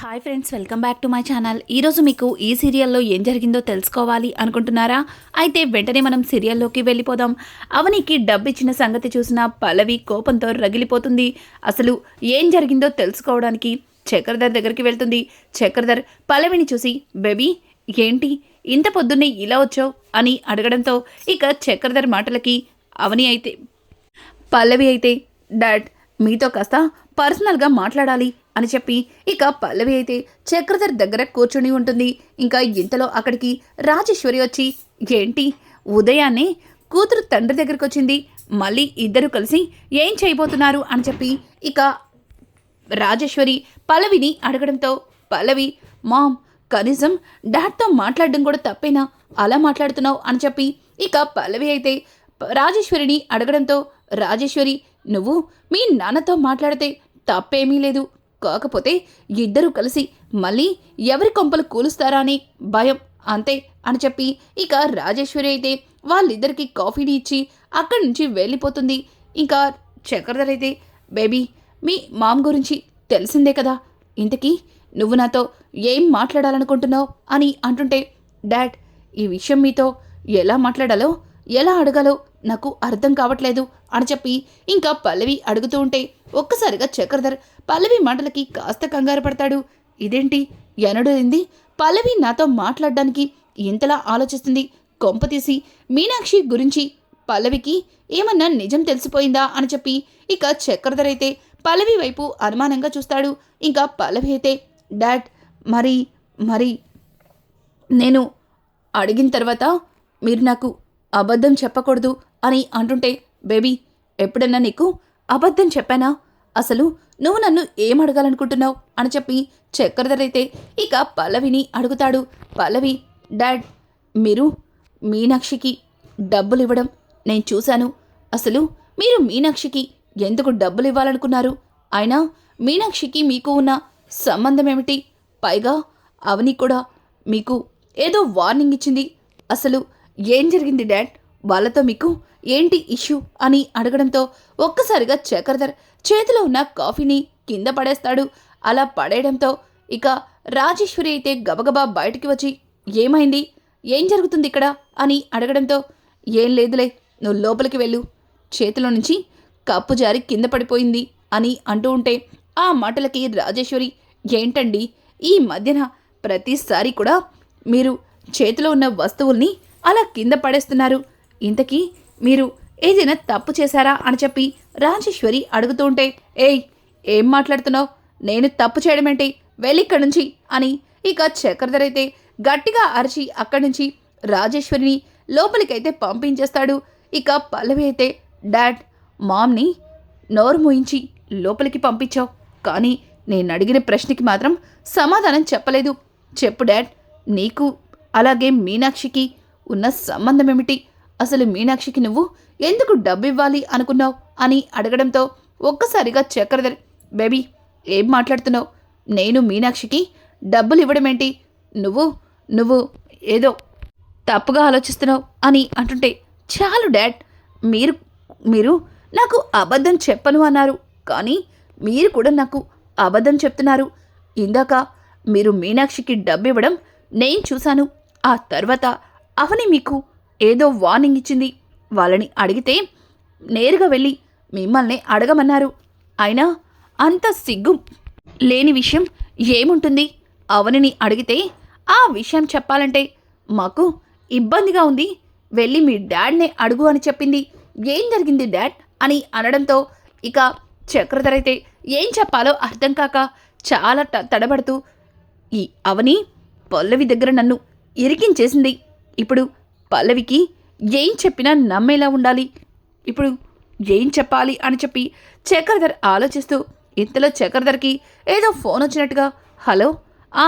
Hi friends welcome back to my channel ఈరోజు మీకు ఈ సీరియల్లో ఏం జరిగిందో తెలుసుకోవాలి అనుకుంటున్నారా? అయితే వెంటనే మనం సీరియల్లోకి వెళ్ళిపోదాం. అవనికి డబ్బు ఇచ్చిన సంగతి చూసిన పల్లవి కోపంతో రగిలిపోతుంది. అసలు ఏం జరిగిందో తెలుసుకోవడానికి చక్రధర్ దగ్గరికి వెళ్తుంది. చక్రధర్ పల్లవిని చూసి బేబీ ఏంటి? ఇంత పొద్దున్నే ఇలా వచ్చావు? అని అడగడంతో ఇక చక్రధర్ మాటలకి అవని అయితే పల్లవి అయితే డాడ్ మీతో కాస్త పర్సనల్గా మాట్లాడాలి. అని చెప్పి ఇక పల్లవి అయితే చక్రధర్ దగ్గర కూర్చుని ఉంటుంది. ఇంకా ఇంతలో అక్కడికి రాజేశ్వరి వచ్చి ఏంటి? ఉదయాన్నే కూతురు తండ్రి దగ్గరికి వచ్చింది. మళ్ళీ ఇద్దరు కలిసి ఏం చేయబోతున్నారు? అని చెప్పి ఇక రాజేశ్వరి పల్లవిని అడగడంతో పల్లవి మామ్ కనీసం డాడ్తో మాట్లాడడం కూడా తప్పేనా? అలా మాట్లాడుతున్నావు? అని చెప్పి ఇక పల్లవి అయితే రాజేశ్వరిని అడగడంతో రాజేశ్వరి నువ్వు మీ నాన్నతో మాట్లాడితే తప్పేమీ లేదు. కాకపోతే ఇద్దరూ కలిసి మళ్ళీ ఎవరి కొంపలు కూలుస్తారా అని భయం అంతే అని చెప్పి ఇక రాజేశ్వరి అయితే వాళ్ళిద్దరికి కాఫీని ఇచ్చి అక్కడి నుంచి వెళ్ళిపోతుంది. ఇంకా చక్రధర్ అయితే బేబీ మీ మామ్ గురించి తెలిసిందే కదా. ఇంతకీ నువ్వు నాతో ఏం మాట్లాడాలనుకుంటున్నావు? అని అంటుంటే డాడ్ ఈ విషయం మీతో ఎలా మాట్లాడాలో ఎలా అడగాలో నాకు అర్థం కావట్లేదు అని చెప్పి ఇంకా పల్లవి అడుగుతూ ఉంటే ఒక్కసారిగా చక్రధర్ పల్లవి మాటలకి కాస్త కంగారు పడతాడు. ఇదేంటి? ఎనడైంది పల్లవి నాతో మాట్లాడడానికి ఇంతలా ఆలోచిస్తుంది. కొంపతీసి మీనాక్షి గురించి పల్లవికి ఏమన్నా నిజం తెలిసిపోయిందా అని చెప్పి ఇక చక్రధర్ అయితే పల్లవి వైపు అనుమానంగా చూస్తాడు. ఇంకా పల్లవి అయితే డాడ్ మరి మరి నేను అడిగిన తర్వాత మీరు నాకు అబద్ధం చెప్పకూడదు అని అంటుంటే బేబీ ఎప్పుడన్నా నీకు అబద్ధం చెప్పానా? అసలు నువ్వు నన్ను ఏం అడగాలనుకుంటున్నావు? అని చెప్పి చక్రధరైతే అయితే ఇక పల్లవిని అడుగుతాడు. పల్లవి డాడ్ మీరు మీనాక్షికి డబ్బులు ఇవ్వడం నేను చూశాను. అసలు మీరు మీనాక్షికి ఎందుకు డబ్బులు ఇవ్వాలనుకున్నారు అయినా మీనాక్షికి మీకు ఉన్న సంబంధం ఏమిటి పైగా అవని కూడా మీకు ఏదో వార్నింగ్ ఇచ్చింది. అసలు ఏం జరిగింది డాడ్? వాళ్ళతో మీకు ఏంటి ఇష్యూ అని అడగడంతో ఒక్కసారిగా చక్రధర్ చేతిలో ఉన్న కాఫీని కింద పడేస్తాడు. అలా పడేయడంతో ఇక రాజేశ్వరి అయితే గబగబా బయటికి వచ్చి ఏమైంది? ఏం జరుగుతుంది ఇక్కడ? అని అడగడంతో ఏం లేదులే నువ్వు లోపలికి వెళ్ళు. చేతిలో నుంచి కప్పు జారి కింద పడిపోయింది అని అంటూ ఉంటే ఆ మాటలకి రాజేశ్వరి ఏంటండి ఈ మధ్యన ప్రతిసారి కూడా మీరు చేతిలో ఉన్న వస్తువుల్ని అలా కింద పడేస్తున్నారు. ఇంతకీ మీరు ఏదైనా తప్పు చేశారా అని చెప్పి రాజేశ్వరి అడుగుతూ ఉంటే ఏయ్ ఏం మాట్లాడుతున్నావు? నేను తప్పు చేయడమేంటి? వెళ్ళిక్కడి నుంచి అని ఇక చక్రధర్ అయితే గట్టిగా అరిచి అక్కడి నుంచి రాజేశ్వరిని లోపలికైతే పంపించేస్తాడు. ఇక పల్లవి అయితే డాడ్ మామ్ని నోరు మూయించి లోపలికి పంపించావు. కానీ నేను అడిగిన ప్రశ్నకి మాత్రం సమాధానం చెప్పలేదు. చెప్పు డాడ్ నీకు అలాగే మీనాక్షికి ఉన్న సంబంధం ఏమిటి అసలు మీనాక్షికి నువ్వు ఎందుకు డబ్బు ఇవ్వాలి అనుకున్నావు అని అడగడంతో ఒక్కసారిగా చక్రధర్ బేబీ ఏం మాట్లాడుతున్నావు? నేను మీనాక్షికి డబ్బులు ఇవ్వడమేంటి నువ్వు నువ్వు ఏదో తప్పుగా ఆలోచిస్తున్నావు అని అంటుంటే చాలు డాడ్ మీరు మీరు నాకు అబద్ధం చెప్పను అన్నారు. కానీ మీరు కూడా నాకు అబద్ధం చెప్తున్నారు. ఇందాక మీరు మీనాక్షికి డబ్బు ఇవ్వడం నేను చూశాను. ఆ తర్వాత అవని మీకు ఏదో వార్నింగ్ ఇచ్చింది. వాళ్ళని అడిగితే నేరుగా వెళ్ళి మిమ్మల్ని అడగమన్నారు. అయినా అంత సిగ్గు లేని విషయం ఏముంటుంది? అవనిని అడిగితే ఆ విషయం చెప్పాలంటే మాకు ఇబ్బందిగా ఉంది. వెళ్ళి మీ డాడ్నే అడుగు అని చెప్పింది. ఏం జరిగింది డాడ్? అని అనడంతో ఇక చక్రధర్ అయితే ఏం చెప్పాలో అర్థం కాక చాలా త తడబడుతూ ఈ అవని పల్లవి దగ్గర నన్ను ఇరికించేసింది. ఇప్పుడు పల్లవికి ఏం చెప్పినా నమ్మేలా ఉండాలి. ఇప్పుడు ఏం చెప్పాలి అని చెప్పి చక్రధర్ ఆలోచిస్తూ ఇంతలో చక్రధర్కి ఏదో ఫోన్ వచ్చినట్టుగా హలో ఆ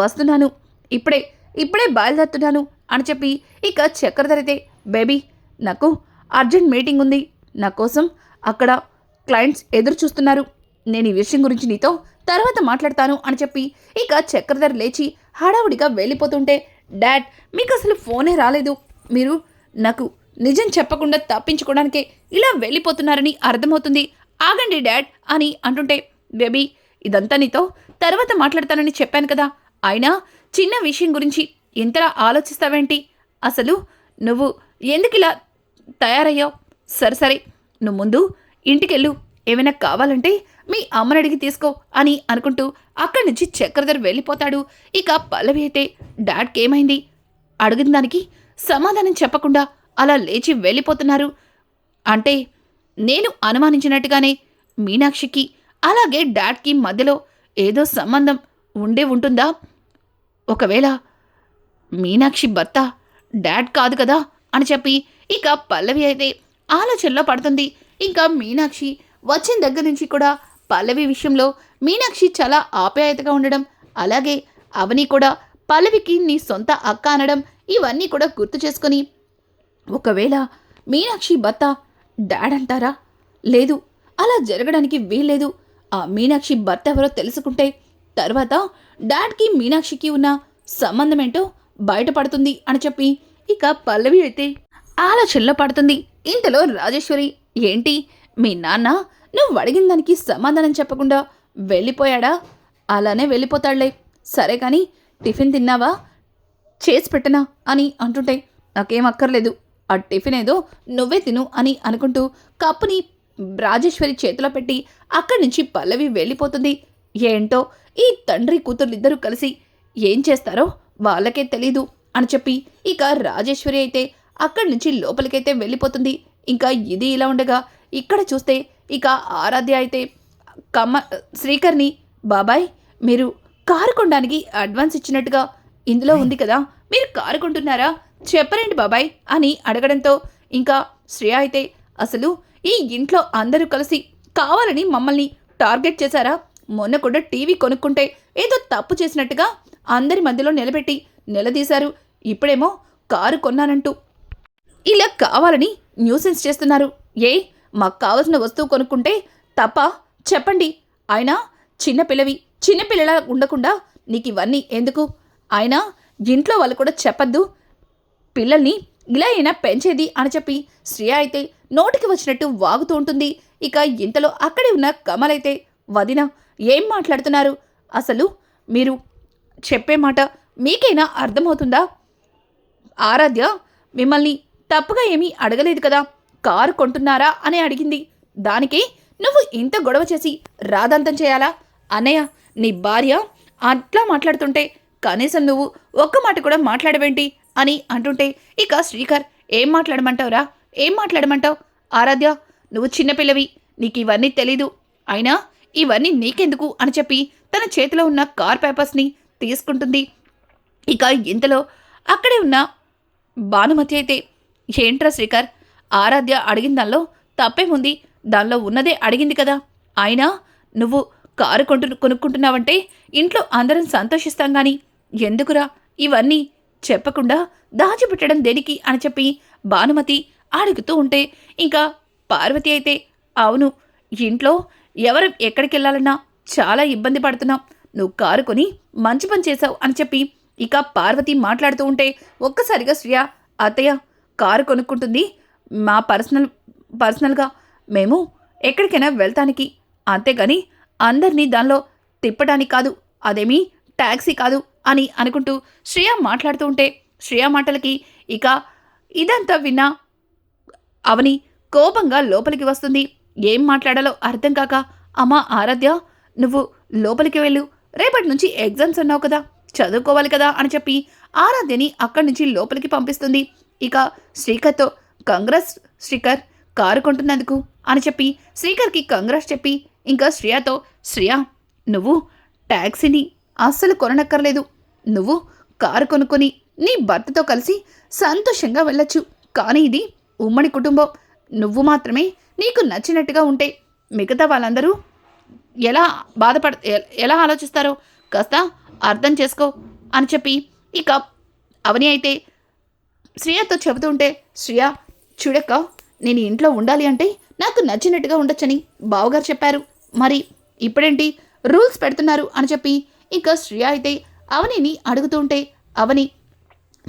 వస్తున్నాను. ఇప్పుడే ఇప్పుడే బయలుదేరుతున్నాను అని చెప్పి ఇక చక్రధర్ అయితే బేబీ నాకు అర్జెంట్ మీటింగ్ ఉంది. నా కోసం అక్కడ క్లయింట్స్ ఎదురు చూస్తున్నారు. నేను ఈ విషయం గురించి నీతో తర్వాత మాట్లాడతాను అని చెప్పి ఇక చక్రధర్ లేచి హడావుడిగా వెళ్ళిపోతుంటే డాడ్ మీకు అసలు ఫోనే రాలేదు. మీరు నాకు నిజం చెప్పకుండా తప్పించుకోవడానికే ఇలా వెళ్ళిపోతున్నారని అర్థమవుతుంది. ఆగండి డాడ్ అని అంటుంటే బేబీ ఇదంతా నీతో తర్వాత మాట్లాడతానని చెప్పాను కదా. అయినా చిన్న విషయం గురించి ఇంతలా ఆలోచిస్తావేంటి? అసలు నువ్వు ఎందుకు ఇలా తయారయ్యావు? సరే సరే నువ్వు ముందు ఇంటికెళ్ళు. ఏమైనా కావాలంటే మీ అమ్మని అడిగి తీసుకో అని అనుకుంటూ అక్కడి నుంచి చక్రధర్ వెళ్ళిపోతాడు. ఇక పల్లవి అయితే డాడ్కి ఏమైంది? అడిగిన దానికి సమాధానం చెప్పకుండా అలా లేచి వెళ్ళిపోతున్నారు. అంటే నేను అనుమానించినట్టుగానే మీనాక్షికి అలాగే డాడ్కి మధ్యలో ఏదో సంబంధం ఉండే ఉంటుందా? ఒకవేళ మీనాక్షి భర్త డాడ్ కాదు కదా? అని చెప్పి ఇక పల్లవి అయితే ఆలోచనలో పడుతుంది. ఇంకా మీనాక్షి వచ్చిన దగ్గర నుంచి కూడా పల్లవి విషయంలో మీనాక్షి చాలా ఆప్యాయతగా ఉండడం అలాగే అవని కూడా పల్లవికి నీ సొంత అక్క అనడం ఇవన్నీ కూడా గుర్తు చేసుకొని ఒకవేళ మీనాక్షి భర్త డాడ్ అంటారా? లేదు అలా జరగడానికి వీల్లేదు. ఆ మీనాక్షి భర్త ఎవరో తెలుసుకుంటే తర్వాత డాడ్కి మీనాక్షికి ఉన్న సంబంధం ఏంటో బయటపడుతుంది అని చెప్పి ఇక పల్లవి అయితే ఆలోచనలో పడుతుంది. ఇంతలో రాజేశ్వరి ఏంటి? మీ నాన్న నువ్వు అడిగిన దానికి సమాధానం చెప్పకుండా వెళ్ళిపోయాడా? అలానే వెళ్ళిపోతాడులే. సరే కానీ టిఫిన్ తిన్నావా? చేసి పెట్టనా అని అంటుంటే నాకేం అక్కర్లేదు. ఆ టిఫిన్ ఏదో నువ్వే తిను అని అనుకుంటూ కప్పుని రాజేశ్వరి చేతిలో పెట్టి అక్కడి నుంచి పల్లవి వెళ్ళిపోతుంది. ఏంటో ఈ తండ్రి కూతుర్లిద్దరూ కలిసి ఏం చేస్తారో వాళ్ళకే తెలీదు అని చెప్పి ఇక రాజేశ్వరి అయితే అక్కడి నుంచి లోపలికైతే వెళ్ళిపోతుంది. ఇంకా ఇది ఇలా ఉండగా ఇక్కడ చూస్తే ఇక ఆరాధ్య అయితే కమ్మ శ్రీకర్ని బాబాయ్ మీరు కారు కొనడానికి అడ్వాన్స్ ఇచ్చినట్టుగా ఇందులో ఉంది కదా మీరు కారు కొంటున్నారా? చెప్పరేంటి బాబాయ్ అని అడగడంతో ఇంకా శ్రేయ అయితే అసలు ఈ ఇంట్లో అందరూ కలిసి కావాలని మమ్మల్ని టార్గెట్ చేశారా? మొన్న కూడా టీవీ కొనుక్కుంటే ఏదో తప్పు చేసినట్టుగా అందరి మధ్యలో నిలబెట్టి నిలదీశారు. ఇప్పుడేమో కారు కొన్నానంటూ ఇలా కావాలని న్యూసెన్స్ చేస్తున్నారు. ఏ? మాకు కావలసిన వస్తువు కొనుక్కుంటే తప్ప? చెప్పండి. అయినా చిన్నపిల్లవి చిన్నపిల్లలా ఉండకుండా నీకు ఇవన్నీ ఎందుకు? అయినా ఇంట్లో వాళ్ళు కూడా చెప్పద్దు. పిల్లల్ని ఇలా అయినా పెంచేది అని చెప్పి శ్రేయ అయితే నోటికి వచ్చినట్టు వాగుతూ ఉంటుంది. ఇక ఇంతలో అక్కడే ఉన్న కమల్ అయితే వదిన ఏం మాట్లాడుతున్నారు? అసలు మీరు చెప్పే మాట మీకైనా అర్థమవుతుందా? ఆరాధ్య మిమ్మల్ని తప్పుగా ఏమీ అడగలేదు కదా. కారు కొంటున్నారా అని అడిగింది. దానికి నువ్వు ఇంత గొడవ చేసి రాదంతం చేయాలా? అన్నయ్య నీ భార్య అట్లా మాట్లాడుతుంటే కనీసం నువ్వు ఒక్క మాట కూడా మాట్లాడవేంటి? అని అంటుంటే ఇక శ్రీకర్ ఏం మాట్లాడమంటావురా? ఏం మాట్లాడమంటావు? ఆరాధ్య నువ్వు చిన్నపిల్లవి నీకు ఇవన్నీ తెలీదు. అయినా ఇవన్నీ నీకెందుకు? అని చెప్పి తన చేతిలో ఉన్న కార్ పేపర్స్ని తీసుకుంటుంది. ఇక ఇంతలో అక్కడే ఉన్న భానుమతి అయితే ఏంట్రా శ్రీకర్ ఆరాధ్య అడిగిన దానిలో తప్పేముంది దానిలో ఉన్నదే అడిగింది కదా. అయినా నువ్వు కారు కొంటు కొనుక్కుంటున్నావంటే ఇంట్లో అందరం సంతోషిస్తాం గాని ఎందుకురా ఇవన్నీ చెప్పకుండా దాచిపెట్టడం దేనికి అని చెప్పి భానుమతి అడుగుతూ ఉంటే ఇంకా పార్వతి అయితే అవును ఇంట్లో ఎవరు ఎక్కడికి వెళ్ళాలన్నా చాలా ఇబ్బంది పడుతున్నాం. నువ్వు కారు కొని మంచి పని చేశావు అని చెప్పి ఇక పార్వతి మాట్లాడుతూ ఉంటే ఒక్కసారిగా శ్రియ అత్తయ్య కారు కొనుక్కుంటుంది. మా పర్సనల్ పర్సనల్గా మేము ఎక్కడికైనా వెళ్తానికి. అంతేగాని అందరినీ దానిలో తిప్పడానికి కాదు అదేమీ ట్యాక్సీ కాదు అని అనుకుంటూ శ్రేయ మాట్లాడుతూ ఉంటే శ్రేయ మాటలకి ఇక ఇదంతా విన్నా అవని కోపంగా లోపలికి వస్తుంది. ఏం మాట్లాడాలో అర్థం కాక అమ్మా ఆరాధ్య నువ్వు లోపలికి వెళ్ళు. రేపటి నుంచి ఎగ్జామ్స్ ఉన్నావు కదా చదువుకోవాలి కదా అని చెప్పి ఆరాధ్యని అక్కడి నుంచి లోపలికి పంపిస్తుంది. ఇక శ్రీకర్తో కంగ్రెస్ శ్రీకర్ కారు కొంటున్నందుకు అని చెప్పి శ్రీకర్కి కంగ్రెస్ చెప్పి ఇంకా శ్రేయతో శ్రేయ నువ్వు ట్యాక్సీని అస్సలు కొననక్కర్లేదు. నువ్వు కారు కొనుక్కొని నీ భర్తతో కలిసి సంతోషంగా వెళ్ళొచ్చు. కానీ ఇది ఉమ్మడి కుటుంబం. నువ్వు మాత్రమే నీకు నచ్చినట్టుగా ఉంటే మిగతా వాళ్ళందరూ ఎలా బాధపడ ఎలా ఆలోచిస్తారో కాస్త అర్థం చేసుకో అని చెప్పి ఇక అవని అయితే శ్రియతో చెబుతుంటే శ్రియ చూడక్క నేను ఇంట్లో ఉండాలి అంటే నాకు నచ్చినట్టుగా ఉండొచ్చని బావగారు చెప్పారు. మరి ఇప్పుడేంటి? రూల్స్ పెడుతున్నారు అని చెప్పి ఇంకా శ్రేయ అయితే అవనిని అడుగుతూ ఉంటే అవని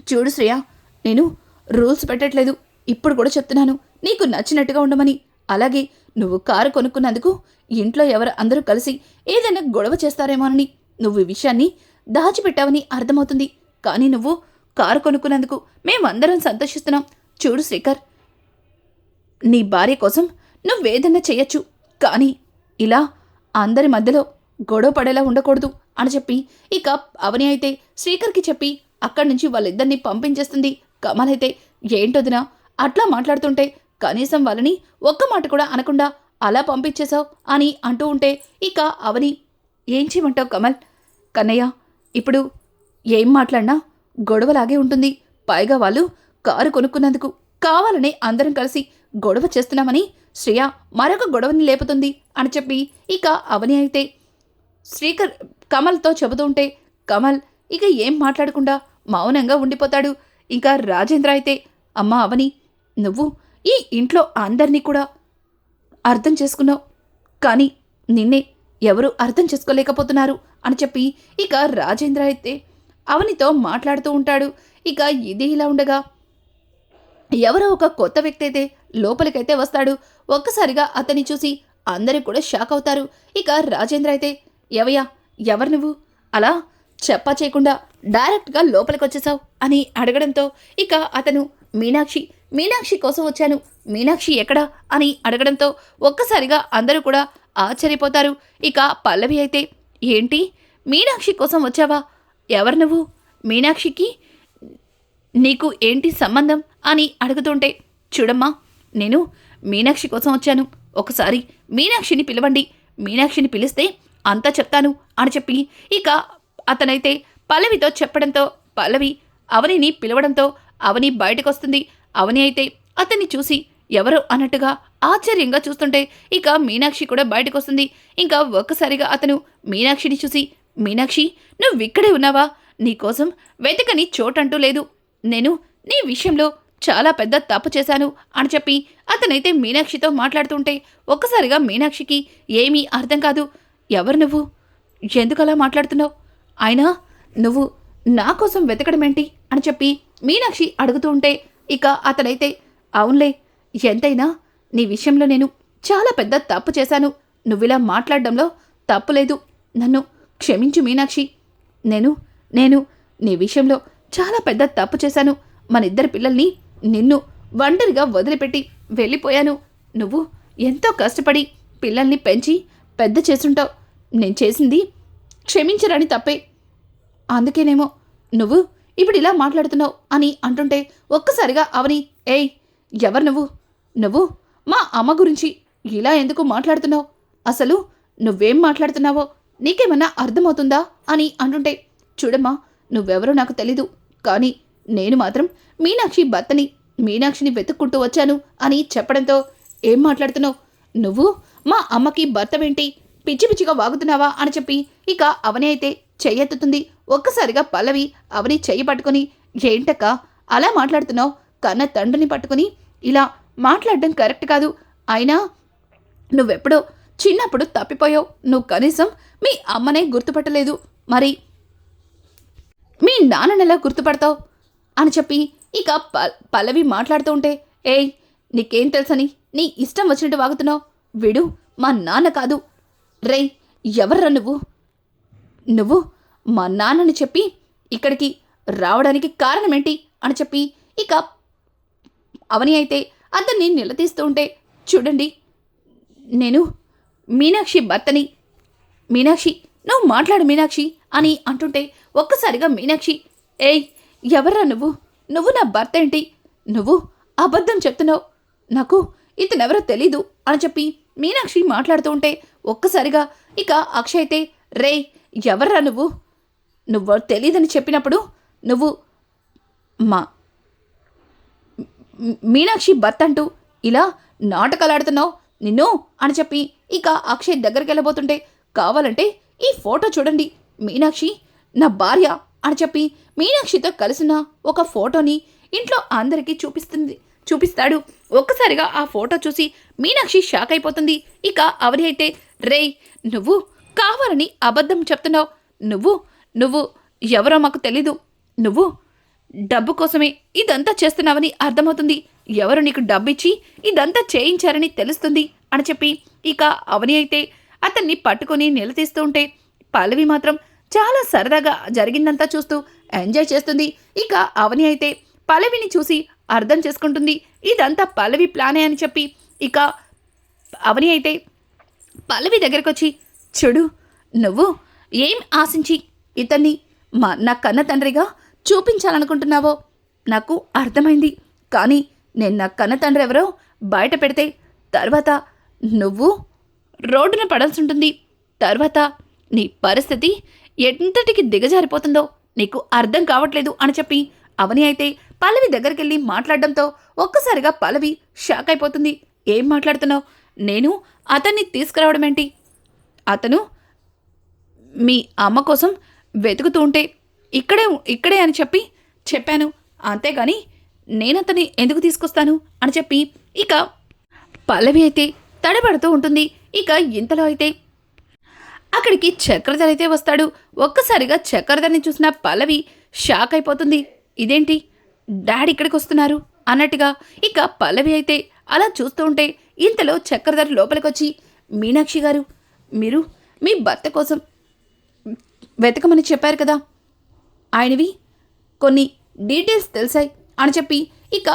చూడు శ్రేయ నేను రూల్స్ పెట్టట్లేదు. ఇప్పుడు కూడా చెప్తున్నాను నీకు నచ్చినట్టుగా ఉండమని. అలాగే నువ్వు కారు కొనుక్కున్నందుకు ఇంట్లో ఎవరు అందరూ కలిసి ఏదైనా గొడవ చేస్తారేమోనని నువ్వు ఈ విషయాన్ని దాచిపెట్టావని అర్థమవుతుంది. కానీ నువ్వు కారు కొనుక్కున్నందుకు మేమందరం సంతోషిస్తున్నాం. చూడు శ్రీకర్ నీ భార్య కోసం నువ్వేదన్నా చెయ్యొచ్చు. కానీ ఇలా అందరి మధ్యలో గొడవ పడేలా ఉండకూడదు అని చెప్పి ఇక అవని అయితే శ్రీకర్కి చెప్పి అక్కడి నుంచి వాళ్ళిద్దరిని పంపించేస్తుంది. కమల్ అయితే ఏంటొదినా అట్లా మాట్లాడుతుంటే కనీసం వాళ్ళని ఒక్క మాట కూడా అనకుండా అలా పంపించేశావు అని అంటూ ఉంటే ఇక అవని ఏం చేయమంటావు కమల్? కన్నయ్య ఇప్పుడు ఏం మాట్లాడినా గొడవలాగే ఉంటుంది. పైగా వాళ్ళు కారు కొనుక్కున్నందుకు కావాలనే అందరం కలిసి గొడవ చేస్తున్నామని శ్రేయ మరొక గొడవని లేపుతుంది అని చెప్పి ఇక అవని అయితే శ్రీకర్ కమల్తో చెబుతూ ఉంటే కమల్ ఇక ఏం మాట్లాడకుండా మౌనంగా ఉండిపోతాడు. ఇంకా రాజేంద్ర అయితే అమ్మ అవని నువ్వు ఈ ఇంట్లో అందరినీ కూడా అర్థం చేసుకున్నావు. కానీ నిన్నే ఎవరు అర్థం చేసుకోలేకపోతున్నారు అని చెప్పి ఇక రాజేంద్ర అయితే అవనితో మాట్లాడుతూ ఉంటాడు. ఇక ఇది ఇలా ఉండగా ఎవరో ఒక కొత్త వ్యక్తి అయితే లోపలికైతే వస్తాడు. ఒక్కసారిగా అతన్ని చూసి అందరూ కూడా షాక్ అవుతారు. ఇక రాజేంద్ర అయితే ఎవయ్యా ఎవరు నువ్వు? అలా చెప్పా చేయకుండా డైరెక్ట్గా లోపలికి వచ్చేసావు అని అడగడంతో ఇక అతను మీనాక్షి మీనాక్షి కోసం వచ్చాను. మీనాక్షి ఎక్కడా? అని అడగడంతో ఒక్కసారిగా అందరూ కూడా ఆశ్చర్యపోతారు. ఇక పల్లవి అయితే ఏంటి? మీనాక్షి కోసం వచ్చావా? ఎవరు నువ్వు? మీనాక్షికి నీకు ఏంటి సంబంధం? అని అడుగుతుంటే చూడమ్మా నేను మీనాక్షి కోసం వచ్చాను. ఒకసారి మీనాక్షిని పిలవండి. మీనాక్షిని పిలిస్తే అంతా చెప్తాను అని చెప్పి ఇక అతనైతే పల్లవితో చెప్పడంతో పల్లవి అవనిని పిలవడంతో అవని బయటకు వస్తుంది అవని అయితే అతన్ని చూసి ఎవరు అన్నట్టుగా ఆశ్చర్యంగా చూస్తుంటే ఇక మీనాక్షి కూడా బయటకు వస్తుంది ఇంకా ఒక్కసారిగా అతను మీనాక్షిని చూసి మీనాక్షి నువ్వు ఇక్కడే ఉన్నావా నీకోసం వెతకని చోటంటూ లేదు. నేను నీ విషయంలో చాలా పెద్ద తప్పు చేశాను అని చెప్పి అతనైతే మీనాక్షితో మాట్లాడుతుంటే ఒక్కసారిగా మీనాక్షికి ఏమీ అర్థం కాదు. ఎవరు నువ్వు? ఎందుకలా మాట్లాడుతున్నావు? అయినా నువ్వు నా కోసం వెతకడం ఏంటి? అని చెప్పి మీనాక్షి అడుగుతూ ఉంటే ఇక అతనైతే అవునులే ఎంతైనా నీ విషయంలో నేను చాలా పెద్ద తప్పు చేశాను. నువ్విలా మాట్లాడడంలో తప్పు లేదు. నన్ను క్షమించు మీనాక్షి. నేను నేను నీ విషయంలో చాలా పెద్ద తప్పు చేశాను. మన ఇద్దరి పిల్లల్ని నిన్ను ఒంటరిగా వదిలిపెట్టి వెళ్ళిపోయాను. నువ్వు ఎంతో కష్టపడి పిల్లల్ని పెంచి పెద్ద చేసుంటావు నేను చేసింది క్షమించరని తప్పే. అందుకేనేమో నువ్వు ఇప్పుడు ఇలా మాట్లాడుతున్నావు అని అంటుంటే ఒక్కసారిగా అవని ఏయ్ ఎవరు నువ్వు? నువ్వు మా అమ్మ గురించి ఇలా ఎందుకు మాట్లాడుతున్నావు? అసలు నువ్వేం మాట్లాడుతున్నావో నీకేమన్నా అర్థమవుతుందా? అని అంటుంటే చూడమ్మా నువ్వెవరో నాకు తెలీదు కానీ నేను మాత్రం మీనాక్షి భర్తని మీనాక్షిని వెతుక్కుంటూ వచ్చాను అని చెప్పడంతో ఏం మాట్లాడుతున్నావు? నువ్వు మా అమ్మకి భర్తవేంటి? పిచ్చి పిచ్చిగా వాగుతున్నావా అని చెప్పి ఇక అవని అయితే చెయ్యెత్తుతుంది. ఒక్కసారిగా పల్లవి అవని చెయ్యి పట్టుకుని ఏంటక్క అలా మాట్లాడుతున్నావు? కన్న తండ్రిని పట్టుకుని ఇలా మాట్లాడడం కరెక్ట్ కాదు. అయినా నువ్వెప్పుడో చిన్నప్పుడు తప్పిపోయావు. నువ్వు కనీసం మీ అమ్మనే గుర్తుపట్టలేదు. మరి మీ నాన్ననెలా గుర్తుపడతావు? అని చెప్పి ఇక ప పల్లవి మాట్లాడుతూ ఉంటే ఏయ్ నీకేం తెలుసని? నీ ఇష్టం వచ్చినట్టు వాగుతున్నావు? విడు మా నాన్న కాదు. రేయ్ ఎవర్రా నువ్వు? నువ్వు మా నాన్నని చెప్పి ఇక్కడికి రావడానికి కారణం ఏంటి అని చెప్పి ఇక అవని అయితే అతన్ని నిలదీస్తూ ఉంటే చూడండి నేను మీనాక్షి భర్తని. మీనాక్షి నువ్వు మాట్లాడు మీనాక్షి అని అంటుంటే ఒక్కసారిగా మీనాక్షి ఏయ్ ఎవర్రా నువ్వు? నువ్వు నా భర్త ఏంటి నువ్వు అబద్ధం చెప్తున్నావు. నాకు ఇతనెవరో తెలీదు అని చెప్పి మీనాక్షి మాట్లాడుతూ ఉంటే ఒక్కసారిగా ఇక అక్షయ్ అయితే రే ఎవర్రా నువ్వు? నువ్వు తెలీదని చెప్పినప్పుడు నువ్వు మా మీనాక్షి భర్త అంటూ ఇలా నాటకాలాడుతున్నావు నిన్ను? అని చెప్పి ఇక అక్షయ్ దగ్గరికి వెళ్ళబోతుంటే కావాలంటే ఈ ఫోటో చూడండి. మీనాక్షి నా భార్య అని చెప్పి మీనాక్షితో కలిసిన ఒక ఫోటోని ఇంట్లో అందరికీ చూపిస్తుంది. చూపిస్తాడు. ఒక్కసారిగా ఆ ఫోటో చూసి మీనాక్షి షాక్ అయిపోతుంది. ఇక అవని అయితే రేయ్ నువ్వు కావాలని అబద్ధం చెప్తున్నావు. నువ్వు నువ్వు ఎవరో మాకు తెలీదు. నువ్వు డబ్బు కోసమే ఇదంతా చేస్తున్నావని అర్థమవుతుంది. ఎవరు నీకు డబ్బిచ్చి ఇదంతా చేయించారని తెలుస్తుంది? అని చెప్పి ఇక అవని అయితే అతన్ని పట్టుకొని నిలదీస్తూ ఉంటే పల్లవి మాత్రం చాలా సరదాగా జరిగిందంతా చూస్తూ ఎంజాయ్ చేస్తుంది. ఇక అవని అయితే పల్లవిని చూసి అర్థం చేసుకుంటుంది. ఇదంతా పల్లవి ప్లానే అని చెప్పి ఇక అవని అయితే పల్లవి దగ్గరకు వచ్చి చెడు నువ్వు ఏం ఆశించి ఇతన్ని మా నా కన్న తండ్రిగా చూపించాలనుకుంటున్నావో నాకు అర్థమైంది. కానీ నేను నా కన్న తండ్రి ఎవరో బయట పెడితే తర్వాత నువ్వు రోడ్డున పడాల్సి ఉంటుంది. తర్వాత నీ పరిస్థితి ఎంతటికి దిగజారిపోతుందో నీకు అర్థం కావట్లేదు అని చెప్పి అవని అయితే పల్లవి దగ్గరికి వెళ్ళి మాట్లాడడంతో ఒక్కసారిగా పల్లవి షాక్ అయిపోతుంది. ఏం మాట్లాడుతున్నావు? నేను అతన్ని తీసుకురావడం ఏంటి? అతను మీ అమ్మ కోసం వెతుకుతూ ఉంటే ఇక్కడే ఇక్కడే అని చెప్పి చెప్పాను. అంతేగాని నేను అతన్ని ఎందుకు తీసుకొస్తాను? అని చెప్పి ఇక పల్లవి అయితే తడబడుతూ ఉంటుంది. ఇక ఇంతలో అయితే అక్కడికి చక్రధర్ అయితే వస్తాడు. ఒక్కసారిగా చక్రధర్ని చూసిన పల్లవి షాక్ అయిపోతుంది. ఇదేంటి? డాడీ ఇక్కడికి వస్తున్నారు అన్నట్టుగా. ఇక పల్లవి అయితే అలా చూస్తూ ఉంటే ఇంతలో చక్రధర్ లోపలికి వచ్చి మీనాక్షి గారు మీరు మీ భర్త కోసం వెతకమని చెప్పారు కదా. ఆయనవి కొన్ని డీటెయిల్స్ తెలిసాయి అని చెప్పి ఇక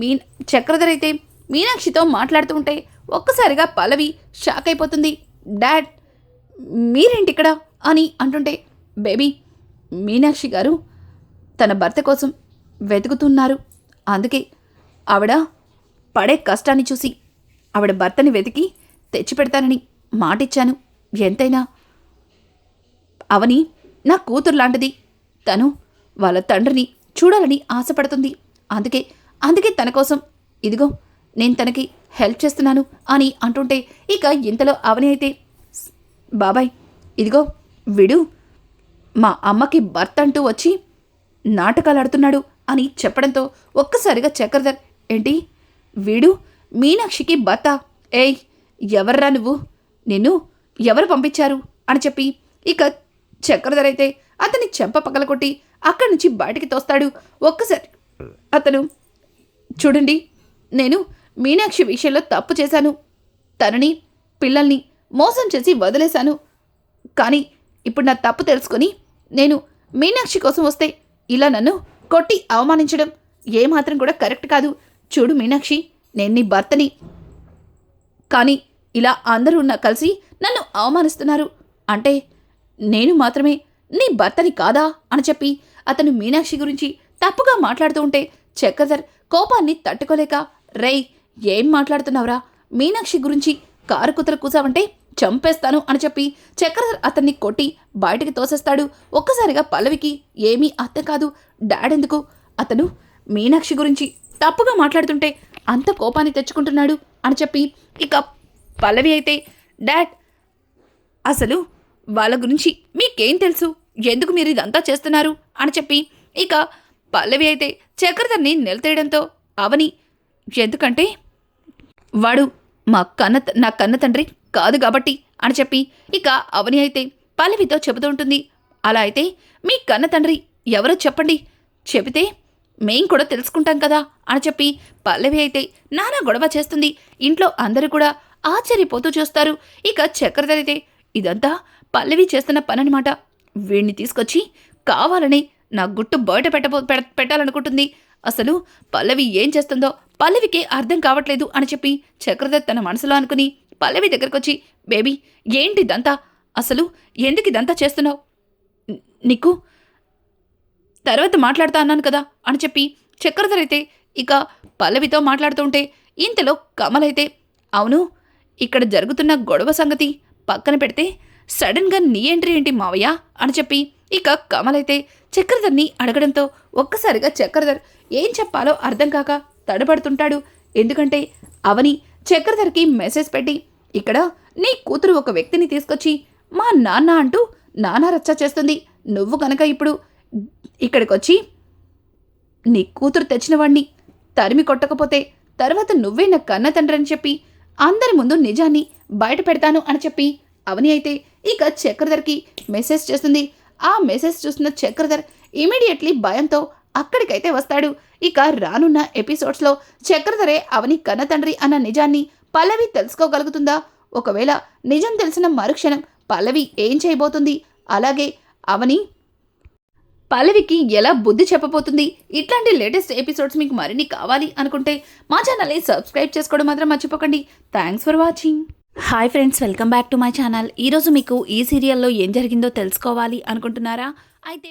మీ చక్రధర్ అయితే మీనాక్షితో మాట్లాడుతూ ఉంటే ఒక్కసారిగా పల్లవి షాక్ అయిపోతుంది. డాడ్ మీరేంటి ఇక్కడ అని అంటుంటే బేబీ మీనాక్షి గారు తన భర్త కోసం వెతుకుతున్నారు. అందుకే ఆవిడ పడే కష్టాన్ని చూసి ఆవిడ భర్తని వెతికి తెచ్చిపెడతానని మాటిచ్చాను. ఎంతైనా అవని నా కూతురు లాంటిది. తను వాళ్ళ తండ్రిని చూడాలని ఆశపడుతుంది. అందుకే అందుకే తన కోసం ఇదిగో నేను తనకి హెల్ప్ చేస్తున్నాను అని అంటుంటే ఇక ఇంతలో అవని అయితే బాబాయ్ ఇదిగో విడు. మా అమ్మకి భర్త అంటూ వచ్చి నాటకాలు ఆడుతున్నాడు అని చెప్పడంతో ఒక్కసారిగా చక్రధర్ ఏంటి? వీడు మీనాక్షికి భర్త. ఏయ్ ఎవర్రా నువ్వు? నిన్ను ఎవరు పంపించారు? అని చెప్పి ఇక చక్రధర్ అయితే అతని చెంప పగలగొట్టి అక్కడి నుంచి బయటికి తోస్తాడు. ఒక్కసారి అతను చూడండి నేను మీనాక్షి విషయంలో తప్పు చేశాను. తనని పిల్లల్ని మోసం చేసి వదిలేశాను. కానీ ఇప్పుడు నా తప్పు తెలుసుకొని నేను మీనాక్షి కోసం వస్తే ఇలా నన్ను కొట్టి అవమానించడం ఏమాత్రం కూడా కరెక్ట్ కాదు. చూడు మీనాక్షి నేను నీ భర్తని. కానీ ఇలా అందరూ నా కలిసి నన్ను అవమానిస్తున్నారు. అంటే నేను మాత్రమే నీ భర్తని కాదా అని చెప్పి అతను మీనాక్షి గురించి తప్పుగా మాట్లాడుతూ ఉంటే చక్రధర్ కోపాన్ని తట్టుకోలేక రేయ్ ఏం మాట్లాడుతున్నావురా? మీనాక్షి గురించి కారు కుతర కూసావంటే చంపేస్తాను అని చెప్పి చక్రధర్ అతన్ని కొట్టి బయటికి తోసేస్తాడు. ఒక్కసారిగా పల్లవికి ఏమీ అర్థం కాదు. డాడ్ ఎందుకు? అతను మీనాక్షి గురించి తప్పుగా మాట్లాడుతుంటే అంత కోపాన్ని తెచ్చుకుంటున్నాడు అని చెప్పి ఇక పల్లవి అయితే డాడ్ అసలు వాళ్ళ గురించి మీకేం తెలుసు? ఎందుకు మీరు ఇదంతా చేస్తున్నారు? అని చెప్పి ఇక పల్లవి అయితే చక్రధర్ని నిలతేయడంతో అవని ఎందుకంటే వాడు మా కన్న నా కన్న తండ్రి కాదు కాబట్టి అని చెప్పి ఇక అవని అయితే పల్లవితో చెబుతూ ఉంటుంది. అలా అయితే మీ కన్న తండ్రి ఎవరో చెప్పండి. చెబితే మేం కూడా తెలుసుకుంటాం కదా అని చెప్పి పల్లవి అయితే నానా గొడవ చేస్తుంది. ఇంట్లో అందరూ కూడా ఆశ్చర్యపోతూ చూస్తారు. ఇక చక్రధర్ అయితే ఇదంతా పల్లవి చేస్తున్న పని అనమాట వీడిని తీసుకొచ్చి కావాలని నా గుట్టు బయట పెట్టబో పెడ- పెట్టాలనుకుంటుంది. అసలు పల్లవి ఏం చేస్తుందో పల్లవికే అర్థం కావట్లేదు అని చెప్పి చక్రధర్ తన మనసులో అనుకుని పల్లవి దగ్గరకు వచ్చి బేబీ ఏంటి ఇదంతా? అసలు ఎందుకు ఇదంతా చేస్తున్నావు? నీకు తర్వాత మాట్లాడుతా అన్నాను కదా అని చెప్పి చక్రధరైతే అయితే ఇక పల్లవితో మాట్లాడుతుంటే ఇంతలో కమలైతే అవును ఇక్కడ జరుగుతున్న గొడవ సంగతి పక్కన పెడితే సడన్గా నీ ఎంట్రీ ఏంటి మావయ్య? అని చెప్పి ఇక కమలైతే చక్రధర్ని అడగడంతో ఒక్కసారిగా చక్రధర్ ఏం చెప్పాలో అర్థం కాక తడబడుతుంటాడు. ఎందుకంటే అవని చక్రధర్కి మెసేజ్ పెట్టి ఇక్కడ నీ కూతురు ఒక వ్యక్తిని తీసుకొచ్చి మా నాన్న అంటూ నానా రచ్చ చేస్తుంది. నువ్వు కనుక ఇప్పుడు ఇక్కడికొచ్చి నీ కూతురు తెచ్చిన వాణ్ణి తరిమి కొట్టకపోతే తర్వాత నువ్వే నా కన్న తండ్రి అని చెప్పి అందరి ముందు నిజాన్ని బయట పెడతాను అని చెప్పి అవని అయితే ఇక చక్రధర్కి మెసేజ్ చేస్తుంది. ఆ మెసేజ్ చూసిన చక్రధర్ ఇమీడియట్లీ భయంతో అక్కడికైతే వస్తాడు. ఇక రానున్న ఎపిసోడ్స్లో చక్రధరే అవని కన్న తండ్రి అన్న నిజాన్ని పల్లవి తెలుసుకోగలుగుతుందా? ఒకవేళ నిజం తెలిసిన మరుక్షణం పల్లవి ఏం చేయబోతుంది? అలాగే అవని? పల్లవికి ఎలా బుద్ధి చెప్పబోతుంది? ఇట్లాంటి లేటెస్ట్ ఎపిసోడ్స్ మీకు మరిన్ని కావాలి అనుకుంటే మా ఛానల్ని సబ్స్క్రైబ్ చేసుకోవడం మాత్రం మర్చిపోకండి. Thanks for watching hi friends welcome back to my channel ఈరోజు మీకు ఈ సీరియల్లో ఏం జరిగిందో తెలుసుకోవాలి అనుకుంటున్నారా? అయితే